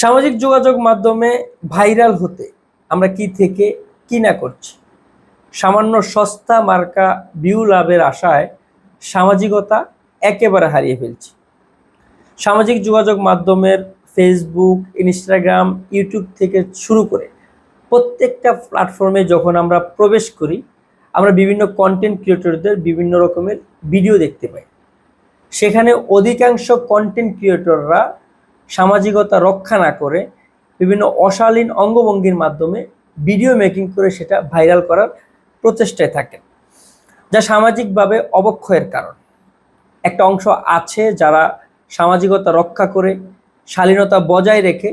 সামাজিক যোগাযোগ মাধ্যমে ভাইরাল হতে আমরা কি থেকে, কি না করছি? সামান্য সস্তা মার্কা ভিউ লাভের আশায় সামাজিকতা একেবারে হারিয়ে ফেলছি। সামাজিক যোগাযোগ মাধ্যমের ফেসবুক ইনস্টাগ্রাম ইউটিউব থেকে শুরু করে প্রত্যেকটা প্ল্যাটফর্মে যখন আমরা প্রবেশ করি, আমরা বিভিন্ন কন্টেন্ট ক্রিয়েটরদের বিভিন্ন রকমের ভিডিও দেখতে পাই। সেখানে অধিকাংশ কন্টেন্ট ক্রিয়েটররা সামাজিকতা রক্ষা না করে বিভিন্ন অশালীন অঙ্গভঙ্গির মাধ্যমে ভিডিও মেকিং করে সেটা ভাইরাল করার প্রচেষ্টায় থাকেন, যা সামাজিকভাবে অবক্ষয়ের কারণ। একটা অংশ আছে যারা সামাজিকতা রক্ষা করে, শালীনতা বজায় রেখে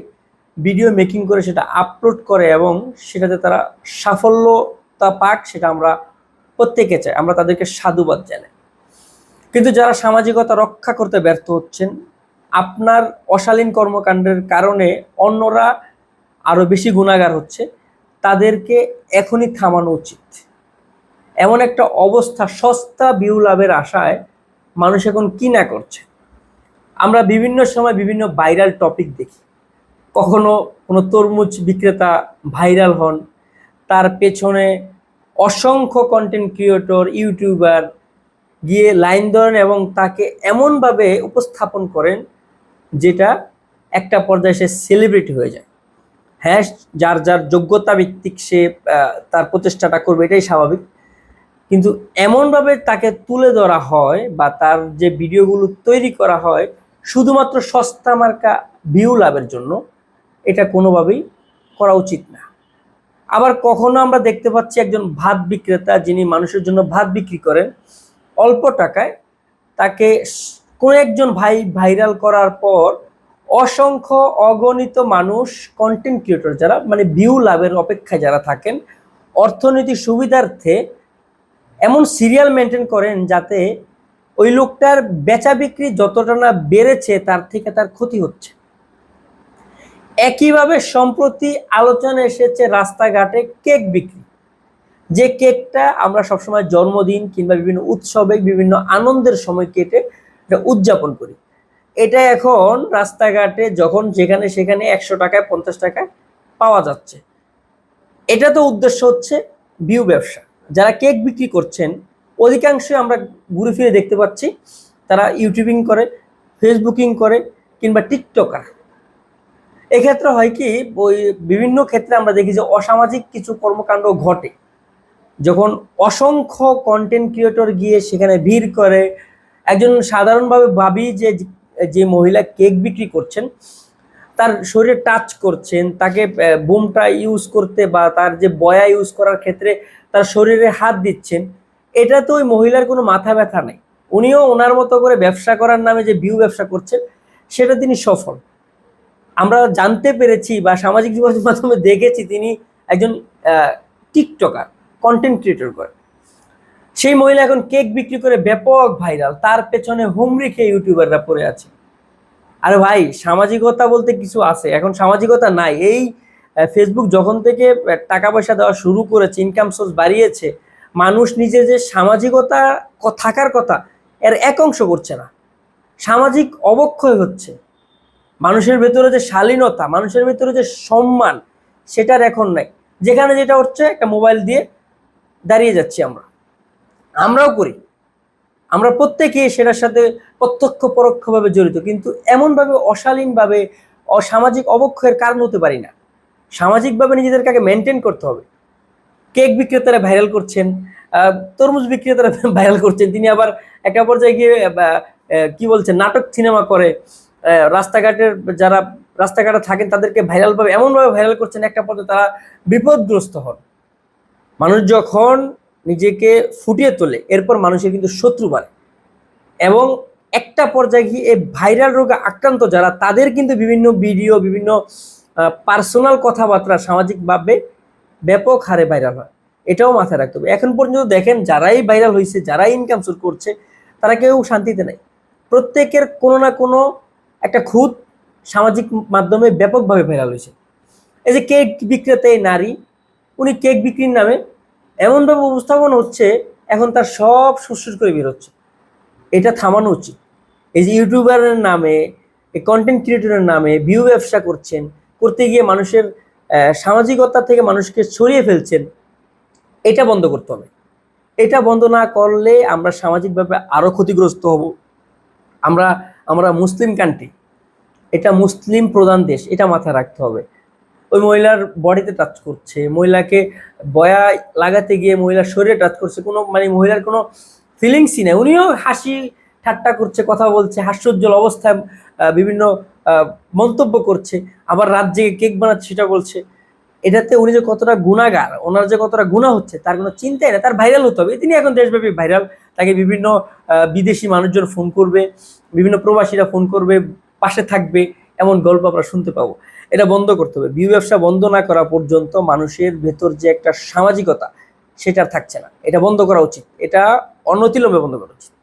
ভিডিও মেকিং করে সেটা আপলোড করে এবং সেটাতে তারা সাফল্যতা পাক সেটা আমরা প্রত্যেকে চাই, আমরা তাদেরকে সাধুবাদ জানাই। কিন্তু যারা সামাজিকতা রক্ষা করতে ব্যর্থ হচ্ছেন আপনার অশালীন কর্মকাণ্ডের কারণে অন্যরা আরও বেশি গুণাগার হচ্ছে, তাদেরকে এখনই থামানো উচিত। এমন একটা অবস্থা সস্তা ভিউ লাভের আশায় মানুষ এখন কি না করছে? আমরা বিভিন্ন সময় বিভিন্ন ভাইরাল টপিক দেখি। কখনো কোনো তরমুজ বিক্রেতা ভাইরাল হন, তার পেছনে অসংখ্য কন্টেন্ট ক্রিয়েটর ইউটিউবার গিয়ে লাইন ধরেন এবং তাকে এমনভাবে উপস্থাপন করেন যেটা একটা পর্যায়ে সে সেলিব্রিটি হয়ে যায়। হ্যাঁ যার যার যোগ্যতা ভিত্তিক সে তার প্রচেষ্টাটা করবে, এটাই স্বাভাবিক। কিন্তু এমনভাবে তাকে তুলে ধরা হয় বা তার যে ভিডিওগুলো তৈরি করা হয়, শুধুমাত্র সস্তা মার্কা ভিউ লাভের জন্য, এটা কোনোভাবেই করা উচিত না। আবার কখনো আমরা দেখতে পাচ্ছি একজন ভাত বিক্রেতা যিনি মানুষের জন্য ভাত বিক্রি করেন, অল্প টাকায় তাকে কোনো একজন ভাই ভাইরাল করার পর অসংখ্য অগণিত মানুষ কন্টেন্ট ক্রিয়েটর যারা মানে ভিউ লাভের অপেক্ষায় যারা থাকেন অর্থনীতি সুবিধার্থে এমন সিরিয়াল মেনটেন করেন যাতে ওই লোকটার বেচা বিক্রি যতটা না বেড়েছে, তার থেকে তার ক্ষতি হচ্ছে। একইভাবে সম্প্রতি আলোচনা এসেছে রাস্তাঘাটে কেক বিক্রি। যে কেকটা আমরা সবসময় জন্মদিন কিংবা বিভিন্ন উৎসবে বিভিন্ন আনন্দের সময় কেটে এটা উদযাপন করি। এটা এখন রাস্তাঘাটে যখন যেখানে সেখানে একশো টাকায়, পঞ্চাশ টাকায় পাওয়া যাচ্ছে। এটা তো উদ্দেশ্য হচ্ছে ভিউ ব্যবসা। যারা কেক বিক্রি করছেন, অধিকাংশই আমরা ঘুরে ফিরে দেখতে পাচ্ছি, তারা ইউটিউবিং করে, ফেসবুকিং করে কিংবা টিকটকার। এক্ষেত্রে হয় কি, ওই বিভিন্ন ক্ষেত্রে আমরা দেখি যে অসামাজিক কিছু কর্মকাণ্ড ঘটে। যখন অসংখ্য কন্টেন্ট ক্রিয়েটর গিয়ে সেখানে ভিড় করে একজন সাধারণভাবে ভাবি যে যে মহিলা কেক বিক্রি করছেন, তার শরীরে টাচ করছেন, তাকে বুমটা ইউজ করতে বা তার যে বয়া ইউজ করার ক্ষেত্রে তার শরীরে হাত দিচ্ছেন, এটা তো ওই মহিলার কোনো মাথা ব্যথা নেই। উনিও ওনার মতো করে ব্যবসা করার নামে যে বিউ ব্যবসা করছেন, সেটা তিনি সফল। আমরা জানতে পেরেছি বা সামাজিক যোগাযোগ মাধ্যমে দেখেছি তিনি একজন টিকটকার কন্টেন্ট ক্রিয়েটর করে। সেই মহিলা এখন কেক বিক্রি করে ব্যাপক ভাইরাল তার পেছনে হুমড়ি খেয়ে ইউটিউবাররা পড়ে আছে। আরে ভাই, সামাজিকতা বলতে কিছু আছে, এখন সামাজিকতা নাই। এই ফেসবুক যখন থেকে টাকা পয়সা দেওয়া শুরু করেছে ইনকাম সোর্স বাড়িয়েছে, মানুষ নিজে যে সামাজিকতা থাকার কথা, এর এক অংশ করছে না। সামাজিক অবক্ষয় হচ্ছে। মানুষের ভেতরে যে শালীনতা, মানুষের ভেতরে যে সম্মান, সেটার এখন নাই। যেখানে যেটা হচ্ছে, একটা মোবাইল দিয়ে দাঁড়িয়ে যাচ্ছি আমরা। আমরাও করি। আমরা প্রত্যেকে সেটার সাথে প্রত্যক্ষ পরোক্ষভাবে জড়িত, কিন্তু এমনভাবে অশালীনভাবে অসামাজিক অবক্ষয়ের কারণ হতে পারি না। সামাজিকভাবে নিজেদেরকে মেনটেন করতে হবে। কেক বিক্রেতারা ভাইরাল করছেন তরমুজ বিক্রেতারা ভাইরাল করছেন, তিনি আবার একটা পর্যায়ে গিয়ে কি বলছেন, নাটক সিনেমা করে রাস্তাঘাটের যারা রাস্তাঘাটে থাকেন তাদেরকে ভাইরালভাবে এমনভাবে ভাইরাল করছেন একটা পর্যায়ে তারা বিপদগ্রস্ত হন। মানুষ যখন নিজেকে ফুটিয়ে তোলে, এরপর মানুষের কিন্তু শত্রু বাড়ে এবং একটা পর্যায়ে গিয়ে এই ভাইরাল রোগে আক্রান্ত যারা, তাদের কিন্তু বিভিন্ন ভিডিও, বিভিন্ন পার্সোনাল কথাবার্তা সামাজিকভাবে ব্যাপক হারে ভাইরাল হয়। এটাও মাথায় রাখতে হবে। এখন পর্যন্ত দেখেন, যারাই ভাইরাল হয়েছে যারাই ইনকাম সোর্স করছে, তারা কেউ শান্তিতে নেই। প্রত্যেকের কোনো না কোনো একটা খুদ সামাজিক মাধ্যমে ব্যাপকভাবে ভাইরাল হয়েছে এই যে কেক বিক্রেতা এই নারী, উনি কেক বিক্রির নামে এমনভাবে উপস্থাপন হচ্ছে, এখন তার সব সুরসুর করে বেরোচ্ছে এটা থামানো উচিত। এই যে ইউটিউবারের নামে কন্টেন্ট ক্রিয়েটরের নামে ভিউ ব্যবসা করছেন, করতে গিয়ে মানুষের সামাজিকতা থেকে মানুষকে ছড়িয়ে ফেলছেন, এটা বন্ধ করতে হবে। এটা বন্ধ না করলে আমরা সামাজিকভাবে আরও ক্ষতিগ্রস্ত হব। আমরা আমরা মুসলিম কান্ট্রি এটা মুসলিম প্রধান দেশ, এটা মাথায় রাখতে হবে। ওই মহিলার বডিতে টাচ করছে, মহিলাকে বয়া লাগাতে গিয়ে মহিলার শরীরে টাচ করছে, কোনো মানে মহিলার কোনো ফিলিংসই নেই। উনিও হাসি ঠাট্টা করছে, কথা বলছে, হাস্যোজ্জ্বল অবস্থায় বিভিন্ন মন্তব্য করছে, আবার রাত জেগে কেক বানাচ্ছে সেটা বলছে। এটাতে উনি যে কতটা গুণাগার, ওনার যে কতটা গুণা হচ্ছে, তার কোনো চিন্তাই না তার ভাইরাল হতে হবে। তিনি এখন দেশব্যাপী ভাইরাল তাকে বিভিন্ন বিদেশি মানুষজন ফোন করবে, বিভিন্ন প্রবাসীরা ফোন করবে, পাশে থাকবে। এমন গল্প আমরা শুনতে পাবো। এটা বন্ধ করতে হবে। বিউ ব্যবসা বন্ধ না করা পর্যন্ত মানুষের ভেতর যে একটা সামাজিকতা, সেটা থাকছে না। এটা বন্ধ করা উচিত। এটা অনতিলম্বে বন্ধ করা উচিত।